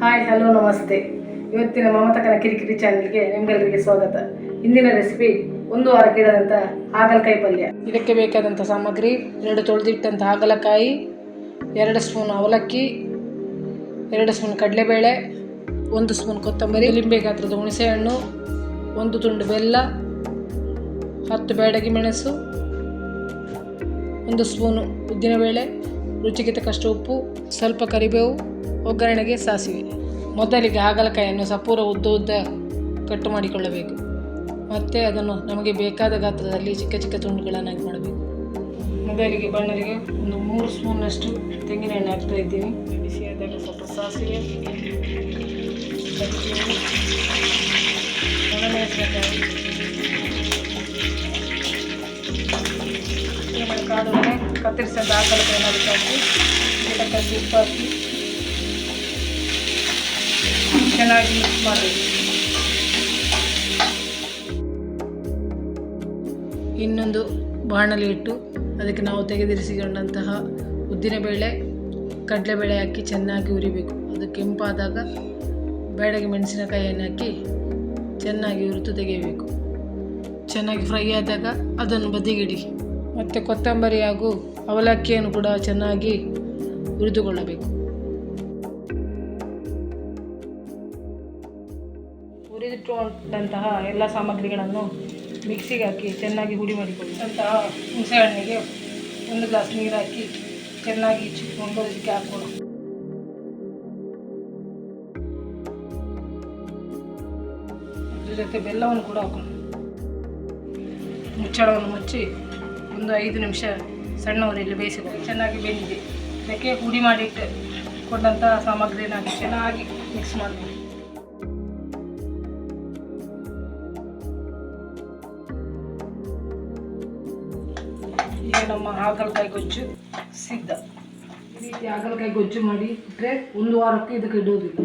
Hi hello ನಮಸ್ತೆ. ಇವತ್ತಿನ ಮಮತಕನ ಕಿರಿಕಿರಿ ಚಾನಲ್ಗೆ ನಿಮ್ಗೆಲ್ಲರಿಗೆ ಸ್ವಾಗತ. ಇಂದಿನ ರೆಸಿಪಿ ಒಂದು ವಾರ ಗಿಡದಂಥ ಹಾಗಲಕಾಯಿ ಪಲ್ಯ. ಇದಕ್ಕೆ ಬೇಕಾದಂಥ ಸಾಮಗ್ರಿ, ಎರಡು ತೊಳೆದಿಟ್ಟಂಥ ಹಾಗಲಕಾಯಿ, ಎರಡು ಸ್ಪೂನ್ ಅವಲಕ್ಕಿ, ಎರಡು ಸ್ಪೂನ್ ಕಡಲೆಬೇಳೆ, ಒಂದು ಸ್ಪೂನ್ ಕೊತ್ತಂಬರಿ ಲಿಂಬೆ ಗಾತ್ರದ ಹುಣಸೆಹಣ್ಣು, ಒಂದು ತುಂಡು ಬೆಲ್ಲ, ಹತ್ತು ಬ್ಯಾಡಗಿ ಮೆಣಸು, ಒಂದು ಸ್ಪೂನು ಉದ್ದಿನಬೇಳೆ ರುಚಿಗೆ ತಕ್ಕಷ್ಟು ಉಪ್ಪು, ಸ್ವಲ್ಪ ಕರಿಬೇವು, ಒಗ್ಗರಣೆಗೆ ಸಾಸಿವೆ. ಮೊದಲಿಗೆ ಹಾಗಲಕಾಯಿಯನ್ನು ಸಪೂರ ಉದ್ದ ಉದ್ದ ಕಟ್ಟು ಮಾಡಿಕೊಳ್ಳಬೇಕು. ಮತ್ತು ಅದನ್ನು ನಮಗೆ ಬೇಕಾದ ಗಾತ್ರದಲ್ಲಿ ಚಿಕ್ಕ ಚಿಕ್ಕ ತುಂಡುಗಳನ್ನಾಗಿ ಮಾಡಬೇಕು. ಮೊದಲಿಗೆ ಬಣ್ಣರಿಗೆ ಒಂದು ಮೂರು ಸ್ಪೂನಷ್ಟು ತೆಂಗಿನ ಎಣ್ಣೆ ಹಾಕ್ತಾ ಇದ್ದೀನಿ. ಬಿಸಿಯಾದಾಗ ಸ್ವಲ್ಪ ಸಾಸಿವೆ ಒಣಮೆಣಸಿನಕಾಯಿ. ಕಾಳುಗಳನ್ನ ಕತ್ತರಿಸಿದ ಹಾಕಲಕಾಯಿ ಏನಾಗುತ್ತೆ ಇದಕ್ಕೆ ಉಪ್ಪು ಹಾಕಿ ಚೆನ್ನಾಗಿ ಇನ್ನೊಂದು ಬಾಣಲಿ ಇಟ್ಟು ಅದಕ್ಕೆ ನಾವು ತೆಗೆದಿರಿಸಿಕೊಂಡಂತಹ ಉದ್ದಿನಬೇಳೆ ಕಡಲೆಬೇಳೆ ಹಾಕಿ ಚೆನ್ನಾಗಿ ಉರಿಬೇಕು ಅದು ಕೆಂಪಾದಾಗ ಬೇಳೆಗೆ ಮೆಣಸಿನಕಾಯಿಯನ್ನು ಹಾಕಿ ಚೆನ್ನಾಗಿ ಹುರಿದು ತೆಗೆಯಬೇಕು. ಚೆನ್ನಾಗಿ ಫ್ರೈ ಆದಾಗ ಅದನ್ನು ಬದಿಗಿಡಿ ಮತ್ತು ಕೊತ್ತಂಬರಿ ಹಾಗೂ ಅವಲಕ್ಕಿಯನ್ನು ಕೂಡ ಚೆನ್ನಾಗಿ ಹುರಿದುಕೊಳ್ಳಬೇಕು. ಹುರಿದಿಟ್ಟುಕೊಂಡಂತಹ ಎಲ್ಲ ಸಾಮಗ್ರಿಗಳನ್ನು ಮಿಕ್ಸಿಗೆ ಹಾಕಿ ಚೆನ್ನಾಗಿ ಹುಡಿ ಮಾಡಿಕೊಳ್ಳಿ ಅಂತಹ ಹುಣಸೆಹಣ್ಣಿಗೆ ಒಂದು ಗ್ಲಾಸ್ ನೀರು ಹಾಕಿ ಚೆನ್ನಾಗಿ ಚಿಕ್ಕೊಂಡು ಅದಕ್ಕೆ ಹಾಕ್ಕೊಳ್ಳಿ ಅದ್ರ ಜೊತೆ ಬೆಲ್ಲವನ್ನು ಕೂಡ ಹಾಕೊಂಡು ಮುಚ್ಚಳವನ್ನು ಮುಚ್ಚಿ ಒಂದು ಐದು ನಿಮಿಷ ಸಣ್ಣ ಊರಲ್ಲಿ ಬೇಯಿಸಿದೆ ಚೆನ್ನಾಗಿ ಬೆಂದಿದೆ. ಅದಕ್ಕೆ ಹುಡಿ ಮಾಡಿಟ್ಟು ಕೊಟ್ಟಂಥ ಸಾಮಗ್ರಿನ ಚೆನ್ನಾಗಿ ಮಿಕ್ಸ್ ಮಾಡಬೇಕು. ಈಗ ನಮ್ಮ ಹಾಗಲಕಾಯಿ ಗೊಜ್ಜು ಸಿದ್ಧ. ಈ ರೀತಿ ಹಾಗಲಕಾಯಿ ಗೊಜ್ಜು ಮಾಡಿ ಇಟ್ಟರೆ ಒಂದು ವಾರಕ್ಕೆ ಇದಕ್ಕೆ ಇಡೋದಿಲ್ಲ.